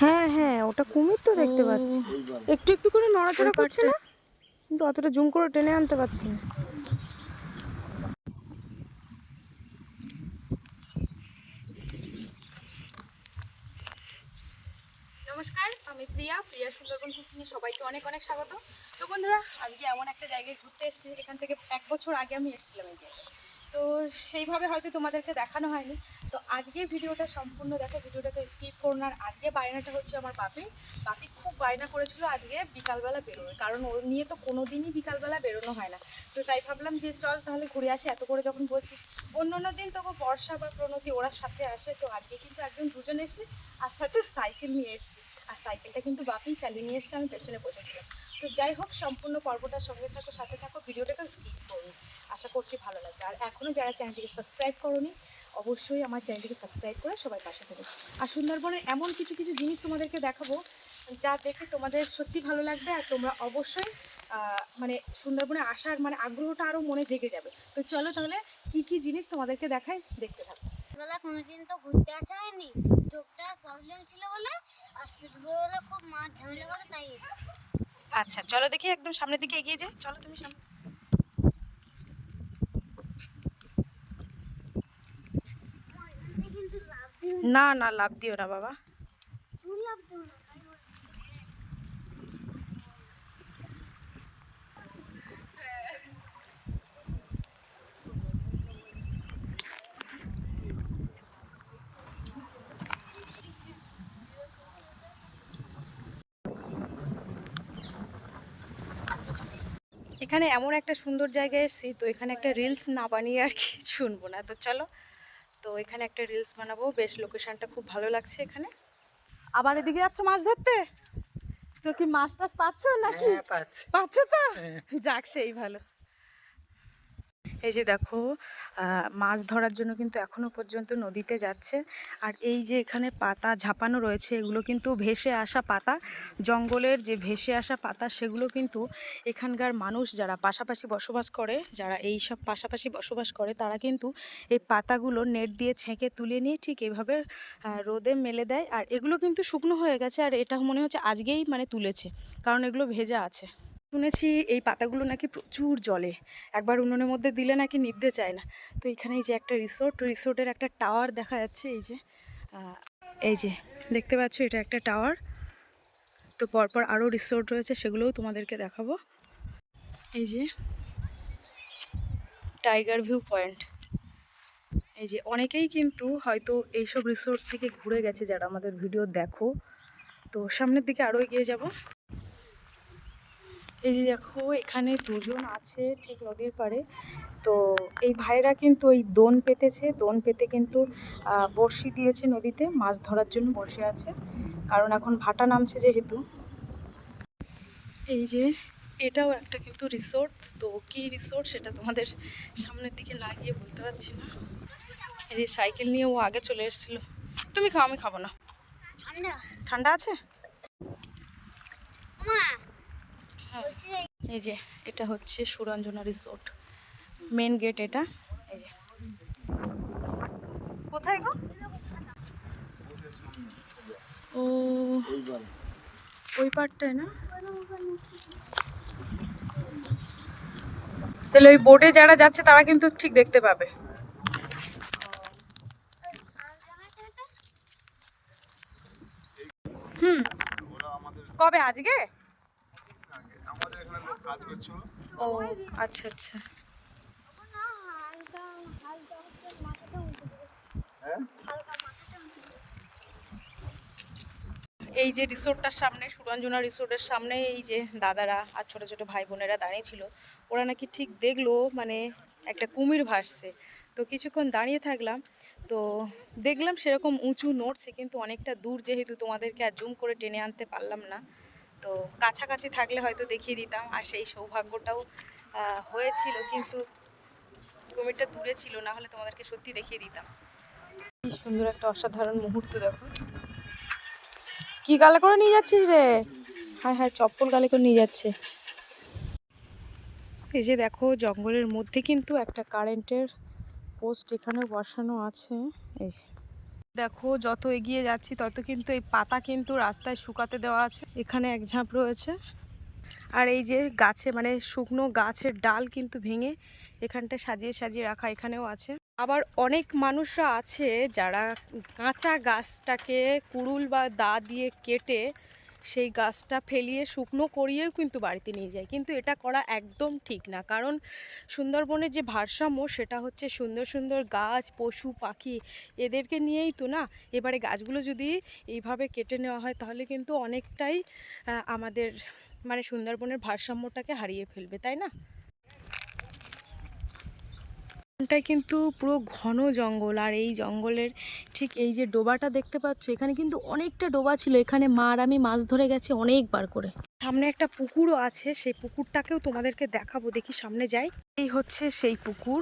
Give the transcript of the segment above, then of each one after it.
হ্যাঁ হ্যাঁ ওটা কুমির তো দেখতে পাচ্ছি। একটু একটু করে নড়াচড়া করছে না? কিন্তু অতটা জুম করে টেনে আনতে পারছি না। নমস্কার আমি প্রিয়া প্রিয়া সুন্দরবন কুকিংয়ে সবাইকে অনেক অনেক স্বাগত। তো বন্ধুরা আজকে এমন একটা জায়গায় ঘুরতে এসেছি এখান থেকে এক বছর আগে আমি এসেছিলাম এই জায়গায়। তো সেইভাবে হয়তো তোমাদেরকে দেখানো হয়নি। তো আজকে ভিডিওটা সম্পূর্ণ দেখো, ভিডিওটাকে স্কিপ করুন আর আজকে বায়নাটা হচ্ছে আমার বাপি বাপি খুব বায়না করেছিল আজকে বিকালবেলা বেরোবে কারণ ও নিয়ে তো কোনো দিনই বিকালবেলা বেরোনো হয় না। তো তাই ভাবলাম যে চল তাহলে ঘুরে আসি, এত করে যখন বলছিস। অন্য অন্য দিন তবু বর্ষা বা প্রণতি ওরা সাথে আসে। তো আজকে কিন্তু একদম দুজন এসেছি, আর সাথে সাইকেল নিয়ে এসেছি। আর সাইকেলটা কিন্তু বাপি চালিয়ে নিয়ে এসেছে, আমি পেছনে বসেছিলাম। তো যাই হোক, সম্পূর্ণ পর্বটা সঙ্গে থাকো, সাথে থাকো ভিডিওটাকে স্কিপ করুন আশা করছি ভালো লাগবে। আর এখনও যারা চ্যানেলটিকে সাবস্ক্রাইব করোনি, অবশ্যই আমার চ্যানেলটিকে সাবস্ক্রাইব করে সবাই পাশে থাকবে আর সুন্দরবনের এমন কিছু কিছু জিনিস তোমাদেরকে দেখাবো, যা দেখে তোমাদের সত্যি ভালো লাগবে আর তোমরা অবশ্যই মানে সুন্দরবনে আসার মানে আগ্রহটা আরও মনে জেগে যাবে। তো চলো তাহলে কি কি জিনিস তোমাদেরকে দেখাই, দেখতে থাকো। বেলা কোনোদিন তো ঘুরতে আসা হয়নি। চোখটা প্রবলেম ছিল বলে আজকে দুপুরবেলা খুব মাছ ঝামেলা করে তাই এসেছি। আচ্ছা চলো দেখি একদম সামনের দিকে এগিয়ে যাই। চলো তুমি সামনে। না না লাভ দিও না বাবা। লাভ দিও না। এখানে এমন একটা সুন্দর জায়গায় এসেছি তো এখানে একটা রিলস না বানিয়ে আর কি শুনব না। তো চলো তো এখানে একটা রিলস বানাবো। বেশ লোকেশনটা খুব ভালো লাগছে এখানে। আবার এদিকে যাচ্ছ মাছ ধরতে? তো কি মাছ টাছ পাচ্ছ নাকি? পাচ্ছ। তো? যাক সেই ভালো। এই যে দেখো মাছ ধরার জন্য কিন্তু এখনও পর্যন্ত নদীতে যাচ্ছে। আর এই যে এখানে পাতা ঝাপানো রয়েছে, এগুলো কিন্তু ভেসে আসা পাতা। জঙ্গলের যে ভেসে আসা পাতা, সেগুলো কিন্তু এখানকার মানুষ যারা পাশাপাশি বসবাস করে, যারা এই সব পাশাপাশি বসবাস করে, তারা কিন্তু এই পাতাগুলো নেট দিয়ে ছেঁকে তুলে নিয়ে ঠিক এভাবে রোদে মেলে দেয়। আর এগুলো কিন্তু শুকনো হয়ে গেছে, আর এটা মনে হচ্ছে আজকেই মানে তুলেছে, কারণ এগুলো ভেজা আছে। শুনেছি এই পাতাগুলো নাকি প্রচুর জলে। একবার উনুনের মধ্যে দিলে নাকি নিভতে চায় না। তো এখানে এই যে একটা রিসোর্ট, রিসোর্টের একটা টাওয়ার দেখা যাচ্ছে, এই যে এই যে, দেখতে পাচ্ছ এটা একটা টাওয়ার। তো পরপর আরও রিসোর্ট রয়েছে, সেগুলোও তোমাদেরকে দেখাবো। এই যে, টাইগার ভিউ পয়েন্ট। এই যে, অনেকেই কিন্তু হয়তো এইসব রিসোর্ট থেকে ঘুরে গেছে, যারা আমাদের ভিডিও দেখো। তো সামনের দিকে আরও এগিয়ে যাব। এই যে দেখো এখানে দুজন আছে ঠিক নদীর পাড়ে। তো এই ভাইরা কিন্তু ওই দোন পেতেছে। দোন পেতে কিন্তু বড়শি দিয়েছে নদীতে। মাছ ধরার জন্য বসে আছে। কারণ এখন ভাটা নামছে যেহেতু। এই যে এটাও একটা কিন্তু রিসোর্ট। তো কি রিসোর্ট সেটা তোমাদের সামনের দিকে লাগিয়ে বলতে পারছি না। এই যে সাইকেল নিয়ে ও আগে চলে এসেছিল। তুমি খাও আমি খাব না। ঠান্ডা। ঠান্ডা আছে? মা। এই যে, এটা হচ্ছে সুরঞ্জনা রিসোর্ট মেন গেট এটা। এই যে। কোথায় গো? ও, ওই পার্টটায় না? তাহলে ওই বোটে যারা যাচ্ছে, তারা কিন্তু ঠিক দেখতে পাবে। হুম। কবে? আজকে? কাজ করছিল ও আচ্ছা আচ্ছা। হ্যাঁ? এই যে রিসোর্টটার সামনে সুরঞ্জনা রিসোর্টের সামনে এই যে দাদারা আর ছোট ছোট ভাই বোনেরা দাঁড়িয়ে ছিল ওরা নাকি ঠিক দেখল মানে একটা কুমির ভাসছে। তো কিছুক্ষণ দাঁড়িয়ে থাকলাম তো দেখলাম সেরকম উঁচু নড়ছে কিন্তু অনেকটা দূর যেহেতু তোমাদেরকে আর জুম করে টেনে আনতে পারলাম না। তো কাছাকাছি থাকলে হয়তো দেখিয়ে দিতাম। আর সেই সৌভাগ্যটাও হয়েছিল, কিন্তু কুমিরটা দূরে ছিল, না হলে তোমাদেরকে সত্যি দেখিয়ে দিতাম। কি সুন্দর একটা অসাধারণ মুহূর্ত, দেখো। কি গালে করে নিয়ে যাচ্ছিস রে? হ্যাঁ হ্যাঁ চপ্পল গালে করে নিয়ে যাচ্ছে। এই যে দেখো, জঙ্গলের মধ্যে কিন্তু একটা কারেন্টের পোস্ট এখানেও বসানো আছে। এই যে। দেখো, যত এগিয়ে যাচ্ছি, তত কিন্তু এই পাতা কিন্তু রাস্তায় শুকাতে দেওয়া আছে। এখানে এক ঝাঁপ রয়েছে। আর এই যে গাছে মানে শুকনো গাছের ডাল কিন্তু ভেঙে এখানটা সাজিয়ে সাজিয়ে রাখা এখানেও আছে। আবার অনেক মানুষরা আছে যারা কাঁচা গাছটাকে কুড়ুল বা দা দিয়ে কেটে সেই গাছটা ফেলিয়ে শুকনো করিয়েও কিন্তু বাড়িতে নিয়ে যায়। কিন্তু এটা করা একদম ঠিক না। কারণ সুন্দরবনের যে ভারসাম্য, সেটা হচ্ছে সুন্দর সুন্দর গাছ, পশু, পাখি এদেরকে নিয়েই তো না? এবারে গাছগুলো যদি এইভাবে কেটে নেওয়া হয়, তাহলে কিন্তু অনেকটাই আমাদের মানে সুন্দরবনের ভারসাম্যটাকে হারিয়ে ফেলবে, তাই না? এখানটায় কিন্তু পুরো ঘন জঙ্গল, আর এই জঙ্গলের ঠিক এই যে ডোবাটা দেখতে পাচ্ছ, এখানে কিন্তু অনেকটা ডোবা ছিল। এখানে মা আর আমি মাছ ধরে গেছি অনেকবার করে। সামনে একটা পুকুরও আছে, সেই পুকুরটাকেও তোমাদেরকে দেখাবো। দেখি সামনে যাই। এই হচ্ছে সেই পুকুর,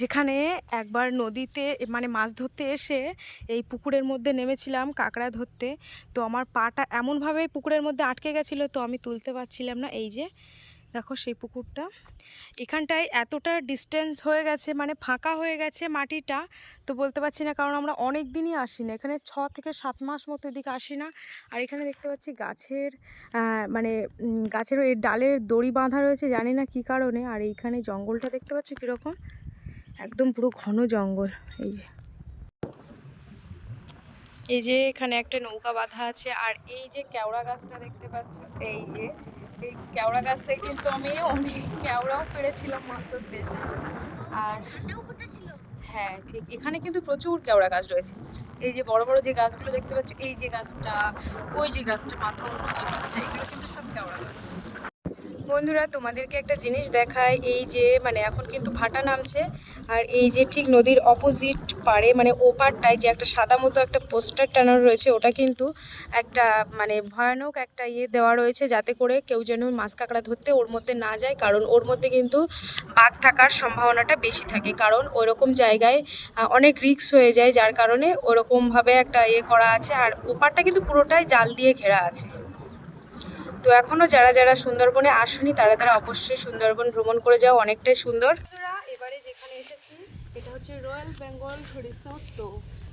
যেখানে একবার নদীতে মানে মাছ ধরতে এসে এই পুকুরের মধ্যে নেমেছিলাম কাঁকড়া ধরতে। তো আমার পাটা এমনভাবে পুকুরের মধ্যে আটকে গেছিল, তো আমি তুলতে পারছিলাম না। এই যে দেখো সেই পুকুরটা। এখানটায় এতটা ডিস্টেন্স হয়ে গেছে মানে ফাঁকা হয়ে গেছে মাটিটা, তো বলতে পারছি না, কারণ আমরা অনেক দিনই আসি না এখানে ছ থেকে সাত মাস মতো এদিকে আসি না। আর এখানে দেখতে পাচ্ছি গাছের মানে গাছের ওই ডালের দড়ি বাঁধা রয়েছে, জানি না কী কারণে। আর এইখানে জঙ্গলটা দেখতে পাচ্ছ কীরকম? একদম পুরো ঘন জঙ্গল, এই যে। এই যে এখানে একটা নৌকা বাঁধা আছে, আর এই যে কেওড়া গাছটা দেখতে পাচ্ছ, এই যে। এই কেওড়া গাছ থেকে কিন্তু আমি অনেক কেওড়াও পেরেছিলাম মাছ দেশে। আর হ্যাঁ ঠিক। এখানে কিন্তু প্রচুর কেওড়া গাছ রয়েছে। এই যে বড় বড় যে গাছগুলো দেখতে পাচ্ছ এই যে গাছটা ওই যে গাছটা পাথর যে গাছটা এগুলো কিন্তু সব কেওড়া গাছ। বন্ধুরা, তোমাদেরকে একটা জিনিস দেখায় এই যে মানে এখন কিন্তু ভাটা নামছে। আর এই যে ঠিক নদীর অপোজিট পারে মানে ওপারটায় যে একটা সাদা মতো একটা পোস্টার টানানো রয়েছে, ওটা কিন্তু একটা মানে ভয়ানক একটা ইয়ে দেওয়া রয়েছে, যাতে করে কেউ যেন মাছ কাঁকড়া ধরতে ওর মধ্যে না যায়, কারণ ওর মধ্যে কিন্তু বাঘ থাকার সম্ভাবনাটা বেশি থাকে। কারণ ওরকম জায়গায় অনেক রিস্ক হয়ে যায়, যার কারণে ওরকমভাবে একটা ইয়ে করা আছে। আর ওপারটা কিন্তু পুরোটাই জাল দিয়ে ঘেরা আছে। তো এখনও যারা যারা সুন্দরবনে আসেনি, তারা তারা অবশ্যই সুন্দরবন ভ্রমণ করে যাও, অনেকটাই সুন্দর। এবারে যেখানে এসেছি, এটা হচ্ছে রয়্যাল বেঙ্গল রিসোর্ট তো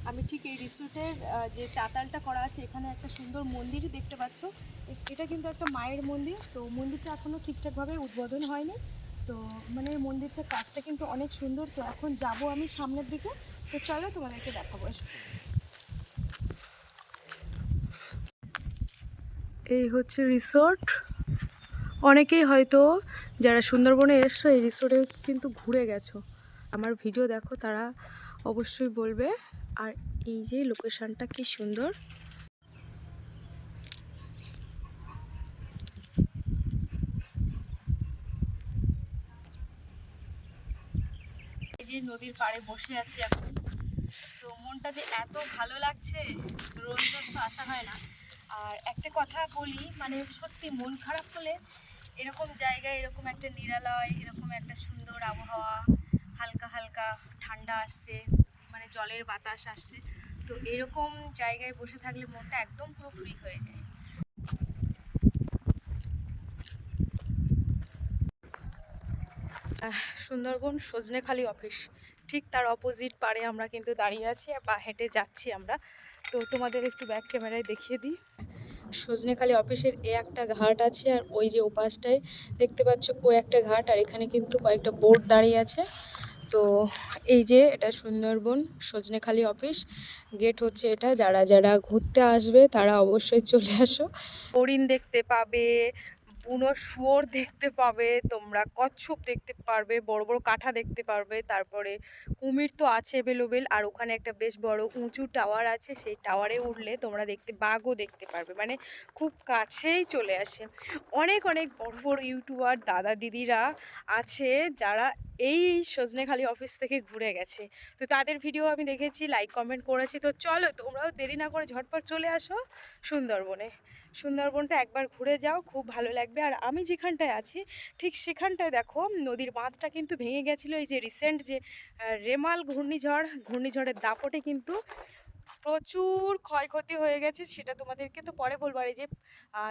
আমি ঠিক এই রিসোর্টের যে চাতালটা করা আছে, এখানে একটা সুন্দর মন্দির দেখতে পাচ্ছ। এটা কিন্তু একটা মায়ের মন্দির, তো মন্দিরটা এখনও ঠিকঠাকভাবে উদ্বোধন হয়নি। তো মানে মন্দিরটার কাজটা কিন্তু অনেক সুন্দর। তো এখন যাব আমি সামনের দিকে। তো চলো তোমাদেরকে দেখাবো। এই হচ্ছে রিসোর্ট। অনেকেই হয়তো যারা সুন্দরবনে এসছো এই রিসোর্টে কিন্তু ঘুরে গেছো। আমার ভিডিও দেখো, তারা অবশ্যই বলবে। আর এই যে লোকেশনটা কি সুন্দর। এই যে নদীর পাড়ে বসে আছি এখন। তো মনটা যে এত ভালো লাগছে রোজ রোজ তো আসা হয় না। আর একটা কথা বলি মানে সত্যি মন খারাপ হলে এরকম জায়গায় এরকম একটা নিরালয়, এরকম একটা সুন্দর আবহাওয়া, হালকা হালকা ঠান্ডা আসছে মানে জলের বাতাস আসছে, তো এরকম জায়গায় বসে থাকলে মনটা একদম পুরো ফ্রি হয়ে যায়। সুন্দরবন সজনেখালি অফিস, ঠিক তার অপোজিট পারে আমরা কিন্তু দাঁড়িয়ে আছি বা হেঁটে যাচ্ছি আমরা। তো তোমাদের একটু ব্যাক ক্যামেরায় দেখিয়ে দিই। সজনেখালি অফিসের এ একটা ঘাট আছে আর ওই যে ওপাশটায় দেখতে পাচ্ছ ও একটা ঘাট আর এখানে কিন্তু কয়েকটা বোর্ড দাঁড়িয়ে আছে। তো এই যে এটা সুন্দরবন সজনেখালি অফিস। গেট হচ্ছে এটা যারা যারা ঘুরতে আসবে তারা অবশ্যই চলে আসো। হরিণ দেখতে পাবে বুনো শুয়োর দেখতে পাবে, তোমরা কচ্ছপ দেখতে পারবে, বড় বড় কাঁঠা দেখতে পারবে, তারপরে কুমির তো আছে অ্যাভেলেবেল আর ওখানে একটা বেশ বড় উঁচু টাওয়ার আছে, সেই টাওয়ারে উঠলে তোমরা দেখতে, বাঘও দেখতে পারবে মানে খুব কাছেই চলে আসে। অনেক অনেক বড় বড় ইউটিউবার দাদা দিদিরা আছে, যারা এই সজনেখালি অফিস থেকে ঘুরে গেছে। তো তাদের ভিডিও আমি দেখেছি লাইক কমেন্ট করেছি। তো চলো, তোমরাও দেরি না করে ঝটপট চলে আসো সুন্দরবনে। সুন্দরবনটা একবার ঘুরে যাও, খুব ভালো লাগবে। আর আমি যেখানটায় আছি, ঠিক সেখানটায় দেখো, নদীর বাঁধটা কিন্তু ভেঙে গেছিল। এই যে রিসেন্ট যে রেমাল ঘূর্ণিঝড়, ঘূর্ণিঝড়ের দাপটে কিন্তু প্রচুর ক্ষয়ক্ষতি হয়ে গেছে, সেটা তোমাদেরকে তো পরে বলব। আর এই যে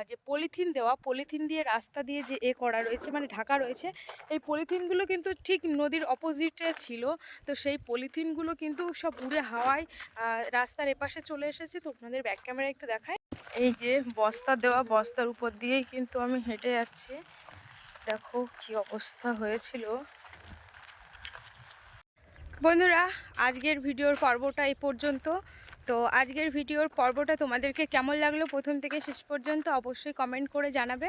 যে পলিথিন দেওয়া, পলিথিন দিয়ে রাস্তা দিয়ে যে এ করা রয়েছে মানে ঢাকা রয়েছে, এই পলিথিনগুলো কিন্তু ঠিক নদীর অপোজিটে ছিল। তো সেই পলিথিনগুলো কিন্তু সব উড়ে হাওয়ায় রাস্তার এপাশে চলে এসেছে। তো আপনাদের ব্যাক ক্যামেরা একটু দেখায় এই যে বস্তা দেওয়া, বস্তার উপর দিয়েই কিন্তু আমি হেঁটে যাচ্ছি। দেখো কি অবস্থা হয়েছিল। বন্ধুরা, আজকের ভিডিওর পর্বটা এই পর্যন্ত। তো আজকের ভিডিওর পর্বটা তোমাদেরকে কেমন লাগল প্রথম থেকে শেষ পর্যন্ত অবশ্যই কমেন্ট করে জানাবে।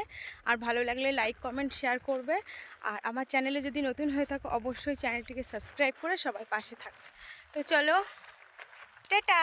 আর ভালো লাগলে লাইক কমেন্ট শেয়ার করবে। আর আমার চ্যানেলে যদি নতুন হয়ে থাকো, অবশ্যই চ্যানেলটিকে সাবস্ক্রাইব করে সবাই পাশে থাকবে। তো চলো, টাটা!